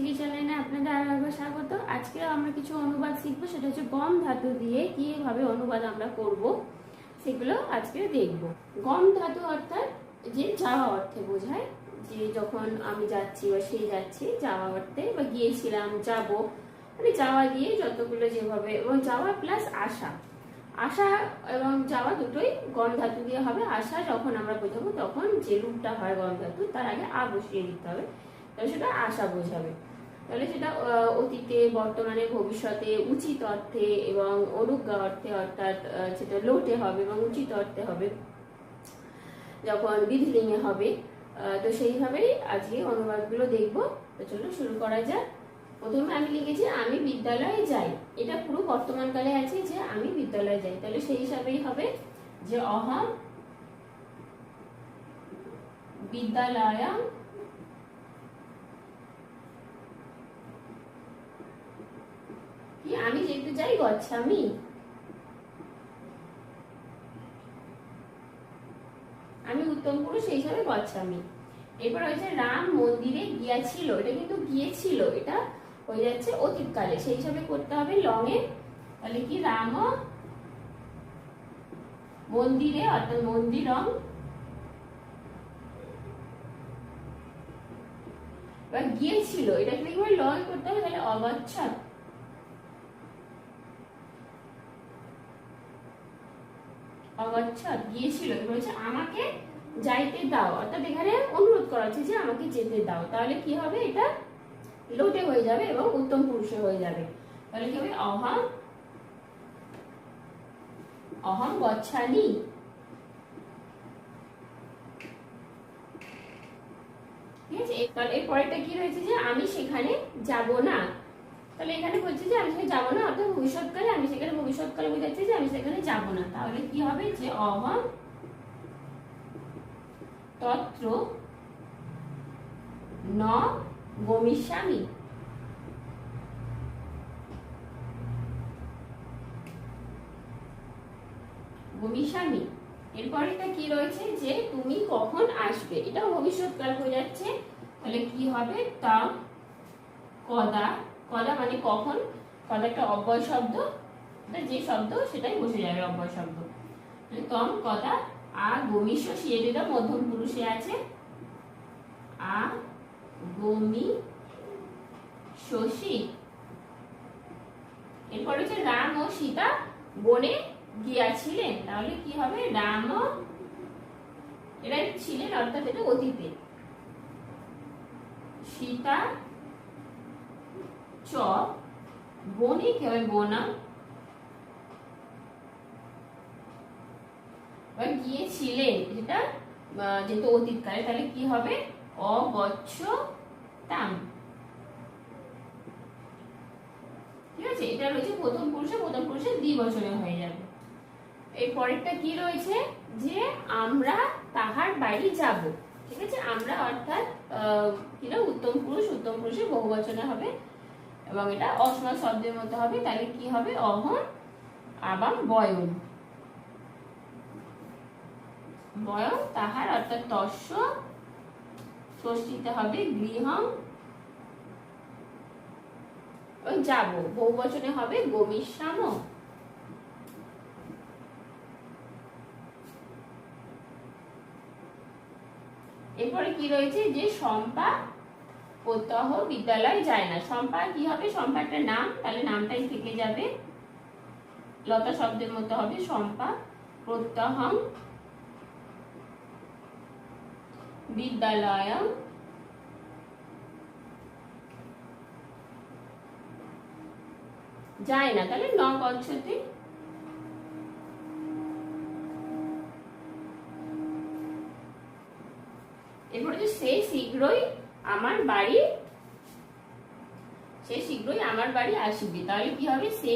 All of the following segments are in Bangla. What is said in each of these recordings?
চিকিৎসা লাইনে আপনাদের আরও একবার স্বাগত। আজকে আমরা কিছু অনুবাদ শিখব, সেটা হচ্ছে গম ধাতু দিয়ে কীভাবে অনুবাদ আমরা করব, সেগুলো আজকে দেখব। গম ধাতু অর্থাৎ যে যাওয়া অর্থে বোঝায়, যে যখন আমি যাচ্ছি বা সে যাচ্ছে, যাওয়া অর্থে বা গিয়েছিলাম, যাব মানে যাওয়া দিয়ে যতগুলো যেভাবে, এবং যাওয়া প্লাস আসা। আসা এবং যাওয়া দুটোই গণ ধাতু দিয়ে হবে। আসা যখন আমরা বোঝাবো, তখন যে রূপটা হয় গণ ধাতু, তার আগে আ বসিয়ে দিতে হবে। সেটা আশা বোঝাবে। তাহলে সেটা অতীতে, বর্তমানে, ভবিষ্যতে, উচিত অর্থে এবং অনুজ্ঞা অর্থে অর্থাৎ সেটা লোটে হবে এবং উচিত অর্থে হবে। যখন বিধিলিঙ্গে হবে তো সেইভাবেই আজকে অনুবাদগুলো দেখব। তো চলো শুরু করা যাক। প্রথমে আমি লিখেছি, আমি বিদ্যালয়ে যাই। এটা পুরো বর্তমানকালে আছে যে আমি বিদ্যালয়ে যাই। তাহলে সেই হিসাবেই হবে যে অহম বিদ্যালয় কি আমি যেহেতু যাই গচ্ছামি আমি? উত্তম পুরুষ, সেই হিসাবে গচ্ছামি এরপর হয়েছে রাম মন্দিরে গিয়াছিল, এটা কিন্তু গিয়েছিল, এটা হয়ে যাচ্ছে অতীতকালে, সেই হিসাবে করতে হবে লং এ তাহলে কি, রাম মন্দিরে, অর্থাৎ মন্দিরম। এবার গিয়েছিল, এটাকে লিখবে লং করতে হবে, তাহলে অগচ্ছাত অগচ্ছাত গিয়েছিল হচ্ছে আমাকে যাইতে দাও। অর্থাৎ এখানে অনুরোধ করা হচ্ছে যে, আমাকে যেতে দাও। তাহলে কি হবে? এটা লোটে হয়ে যাবে এবং উত্তম পুরুষে হয়ে যাবে। তাহলে কি হবে? অহম অহম গচ্ছানি। ঠিক আছে? তাহলে এর কি রয়েছে যে, আমি সেখানে যাব না। তাহলে এখানে বলছে যে আমি সেখানে যাব না, অর্থাৎ ভবিষ্যৎকালে আমি সেখানে ভবিষ্যৎকালে বোঝাচ্ছে যে আমি সেখানে যাব না। তাহলে কি হবে? যে অহম তত্র ন গমিষ্যামি। গমিষ্যামি। এরপরেটা কি রয়েছে? যে তুমি কখন আসবে? এটাও ভবিষ্যৎকাল হয়ে যাচ্ছে তাহলে কি হবে? তা কদা কদা মানে কখন? কদা একটা অব্যয় শব্দ। যে শব্দ, সেটাই বসে যাবে অব্যয় শব্দ। তম কদা আ গমিষ্য সিয়েটা মধ্যম পুরুষে আছে। আ, গমি, শশী। এরপর হচ্ছে রাম ও সীতা বনে গিয়াছিলেন। তাহলে কি হবে? রাম ও এরা ছিলেন অর্থাৎ এটা অতীতে। সীতা চ বনে বনা গিয়েছিলেন যেটা যেহেতু অতীতকালে তাহলে কি হবে? অগচ্ছতাম। ঠিক আছে? এটা রয়েছে প্রথম পুরুষে প্রথম পুরুষে দ্বিবচনে হয়ে যাবে। এর পরেরটা কি রয়েছে? যে আমরা তাহার বাড়ি যাব। ঠিক আছে? আমরা অর্থাৎ আহ, কি না? উত্তম পুরুষ উত্তম পুরুষের বহুবচনে হবে। এবং এটা অসমান শব্দের মধ্যে হবে, তাহলে কি হবে? অহম আবার বয়ন। বয়ন তাহার অর্থাৎ তস্য, ষষ্ঠীতে হবে গৃহম যাব। বহু বচনে হবে গমিষ্যাম। এরপরে কি রয়েছে? যে সম্পা প্রত্যহ বিদ্যালয় যায় না। সম্পা কি হবে? সম্পা একটা নাম, তাহলে নামটাই থেকে যাবে। লতা শব্দের মতো হবে সম্পা প্রত্যহম বিদ্যালয় যায় না। তাহলে ন গচ্ছতে এরপরে যে সে শীঘ্রই আমার বাড়ি, সে শীঘ্রই আমার বাড়ি আসবে। তাহলে কি হবে? সে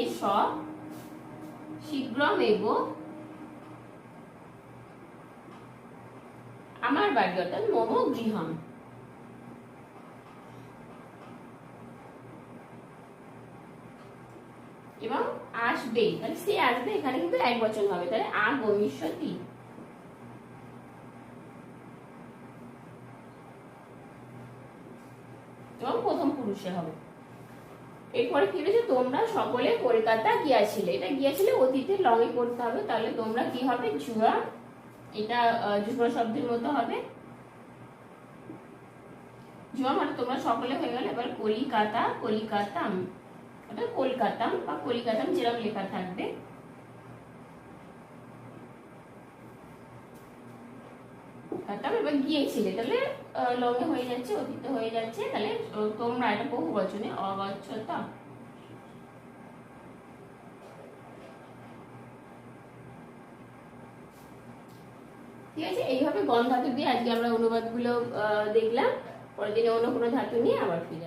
আমার বাড়ি, অর্থাৎ মম গৃহম। এবং আসবে তাহলে সে আসবে, এখানে কিন্তু এক বচন হবে। তাহলে আ গমিষ্যতি এবং প্রথম পুরুষে হবে। এরপরে কি রয়েছে তোমরা সকলে কলকাতা গিয়াছিলে। এটা গিয়াছিলে অতীতে লগে করতে হবে। তাহলে তোমরা কি হবে? জুয়া। এটা যুগ্ম শব্দের মতো হবে। জুয়া মানে তোমরা সকলে হয়ে গেলে এবার কলিকাতা, কলিকাতাম। ওটা কলকাতাম বা কলিকাতাম যেরকম লেখা থাকবে। এবার গিয়েছিলে, তাহলে হয়ে যাচ্ছে, অতীত হয়ে যাচ্ছে, তাহলে তোমরা এটা বহু ঠিক আছে, এইভাবে গণ ধাতু দিয়ে আজকে আমরা অনুবাদগুলো দেখলাম। পরের দিনে অন্য কোনো ধাতু নিয়ে আবার ফিরে